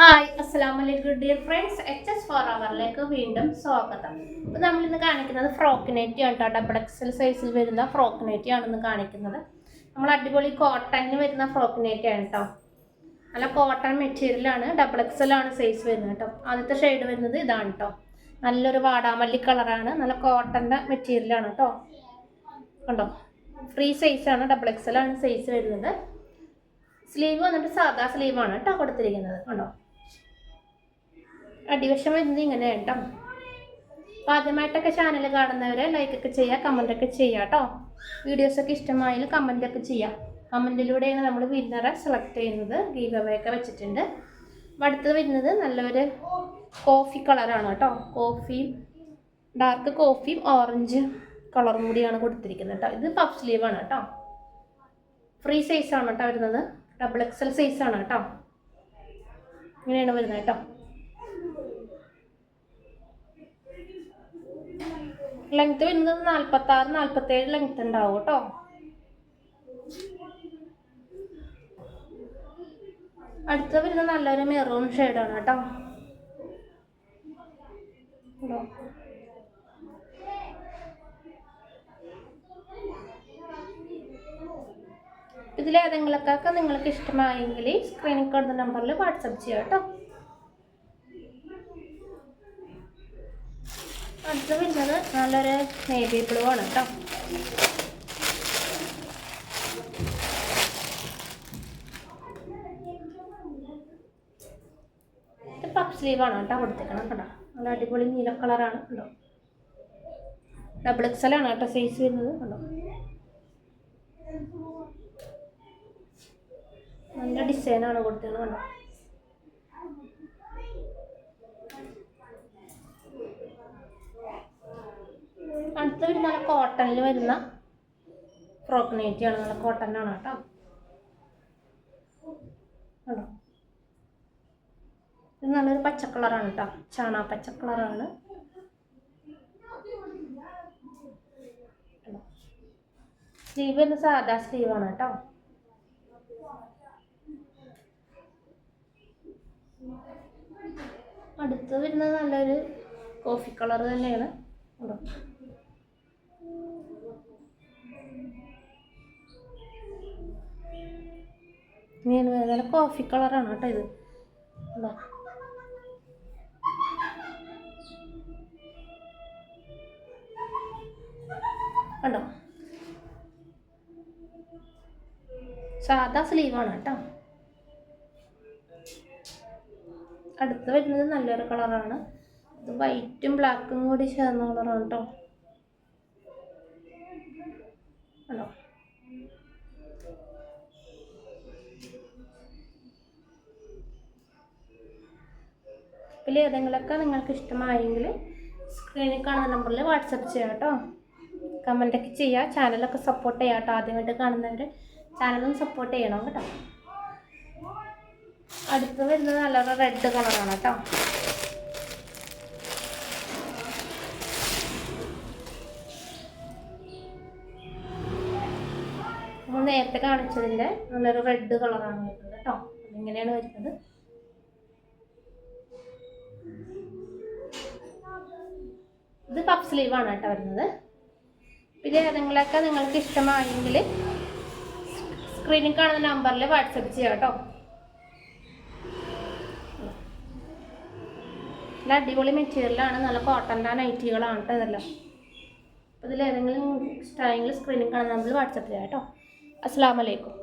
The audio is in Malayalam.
ഹായ് അസ്സലാം വലൈക്കും dear friends H S four അവറിലേക്ക് വീണ്ടും സ്വാഗതം. അപ്പോൾ നമ്മൾ ഇന്ന് കാണിക്കുന്നത് ഫ്രോക്ക് നെറ്റി ആണ് കേട്ടോ. ഡബിൾ എക്സൽ സൈസിൽ വരുന്ന ഫ്രോക്ക് നെറ്റി ആണ് ഇന്ന് കാണിക്കുന്നത്. നമ്മൾ അടിപൊളി കോട്ടണിന് വരുന്ന ഫ്രോക്ക് നെറ്റി ആണ് കേട്ടോ. നല്ല കോട്ടൺ മെറ്റീരിയലാണ് ഡബിൾ എക്സൽ ആണ് സൈസ് വരുന്നത് കേട്ടോ. ആദ്യത്തെ ഷെയ്ഡ് വരുന്നത് ഇതാണ് കേട്ടോ. നല്ലൊരു വാടാമല്ലി കളറാണ് നല്ല കോട്ടന്റെ മെറ്റീരിയലാണ് കേട്ടോ. കണ്ടോ? ഫ്രീ സൈസാണ് ഡബിൾ എക്സൽ ആണ് സൈസ് വരുന്നത്. സ്ലീവ് വന്നിട്ട് സാധാ സ്ലീവാണ് കേട്ടോ കൊടുത്തിരിക്കുന്നത്. കണ്ടോ? അടിവശം വരുന്നത് ഇങ്ങനെ കേട്ടോ. അപ്പോൾ ആദ്യമായിട്ടൊക്കെ ചാനൽ കാണുന്നവരെ ലൈക്കൊക്കെ ചെയ്യുക കമന്റൊക്കെ ചെയ്യുക കേട്ടോ. വീഡിയോസൊക്കെ കമന്റ് കമന്റൊക്കെ ചെയ്യുക. കമന്റിലൂടെയാണ് നമ്മൾ വിന്നറെ സെലക്ട് ചെയ്യുന്നത് ഗീവ് വെച്ചിട്ടുണ്ട്. അടുത്തത് വരുന്നത് നല്ലൊരു കോഫി കളറാണ് കേട്ടോ. കോഫിയും ഡാർക്ക് കോഫിയും ഓറഞ്ച് കളറും കൂടിയാണ് കൊടുത്തിരിക്കുന്നത് കേട്ടോ. ഇത് പഫ് സ്ലീവാണ് കേട്ടോ. ഫ്രീ സൈസാണ് കേട്ടോ വരുന്നത്. ഡബിൾ എക്സൽ സൈസാണ് കേട്ടോ. ഇങ്ങനെയാണ് വരുന്നത് കേട്ടോ. ലെങ്ത് വരുന്നത് നാൽപ്പത്തി ആറ് നാൽപ്പത്തി ഏഴ് ലെങ്ത് ഉണ്ടാവും കേട്ടോ. അടുത്ത വരുന്നത് നല്ലൊരു മെറൂൺ ഷെയ്ഡാണ് കേട്ടോ? ഇതിലേതെങ്കിലൊക്കെ നിങ്ങൾക്ക് ഇഷ്ടമായെങ്കിൽ സ്ക്രീനിൽ കാണുന്ന നമ്പറിൽ വാട്സപ്പ് ചെയ്യാം കേട്ടോ. അടുത്ത് വരുന്നത് നല്ലൊരു നേവി ബ്ലൂ ആണ് കേട്ടോ. ഇത് പഫ് സ്ലീവാണ് കേട്ടോ കൊടുത്തേക്കണം കേട്ടോ നല്ല അടിപൊളി നീല കളറാണ് കേട്ടോ ഡബിൾ എക്സൽ ആണ് കേട്ടോ സൈസ് വരുന്നത് കേട്ടോ നല്ല ഡിസൈനാണ് കൊടുത്തേക്കണം കണ്ടോ? അടുത്ത വരുന്ന നല്ല കോട്ടണിൽ വരുന്ന ഫ്രോക്ക് ആണ്. നല്ല കോട്ടനാണ് കേട്ടോ. ഇത് നല്ലൊരു പച്ച കളറാണ് കേട്ടോ. ചാണ പച്ച കളറാണ് സ്ലീവ് വരുന്ന സാധാ സ്ലീവാണ് കേട്ടോ. അടുത്ത് വരുന്നത് നല്ലൊരു കോഫി കളർ തന്നെയാണ്. കണ്ടോ? വരുന്നത് നല്ല കോഫി കളറാണ് കേട്ടോ ഇത്. കണ്ടോ കണ്ടോ? സാധാ സ്ലീവാണ് കേട്ടോ. അടുത്ത് വരുന്നത് നല്ലൊരു കളറാണ് ഇത് വൈറ്റും ബ്ലാക്കും കൂടി ചേർന്ന കളറാണ് കേട്ടോ. ആണോ ഇതിൽ ഏതെങ്കിലുമൊക്കെ നിങ്ങൾക്ക് ഇഷ്ടമായെങ്കിൽ സ്ക്രീനിൽ കാണുന്ന നമ്പറിൽ വാട്സപ്പ് ചെയ്യാം കേട്ടോ കമന്റൊക്കെ ചെയ്യുക ചാനലൊക്കെ സപ്പോർട്ട് ചെയ്യാം കേട്ടോ ആദ്യമായിട്ട് കാണുന്നവർ ചാനലും സപ്പോർട്ട് ചെയ്യണം കേട്ടോ. അടുത്ത് വരുന്നത് നല്ലൊരു റെഡ് കളറാണ് കേട്ടോ നമ്മൾ നേരത്തെ കാണിച്ചതിന്റെ നല്ലൊരു റെഡ് കളറാണ് വരുന്നത് കേട്ടോ ഇങ്ങനെയാണ് വരുന്നത്. ഇത് പഫ് സ്ലീവാണ് കേട്ടോ വരുന്നത്. പിന്നെ ഏതെങ്കിലുമൊക്കെ നിങ്ങൾക്ക് ഇഷ്ടമായെങ്കിൽ സ്ക്രീനിൽ കാണുന്ന നമ്പറിൽ വാട്സപ്പ് ചെയ്യാം കേട്ടോ. നല്ല അടിപൊളി മെറ്റീരിയലാണ് നല്ല കോട്ടന്റെ നൈറ്റികളാണ് കേട്ടോ ഇതെല്ലാം. അപ്പോൾ ഇതിലേതെങ്കിലും ഇഷ്ടമായെങ്കിൽ സ്ക്രീനിൽ കാണുന്ന നമ്പറിൽ വാട്സപ്പ് ചെയ്യാം കേട്ടോ. അസ്സാം വലൈക്കും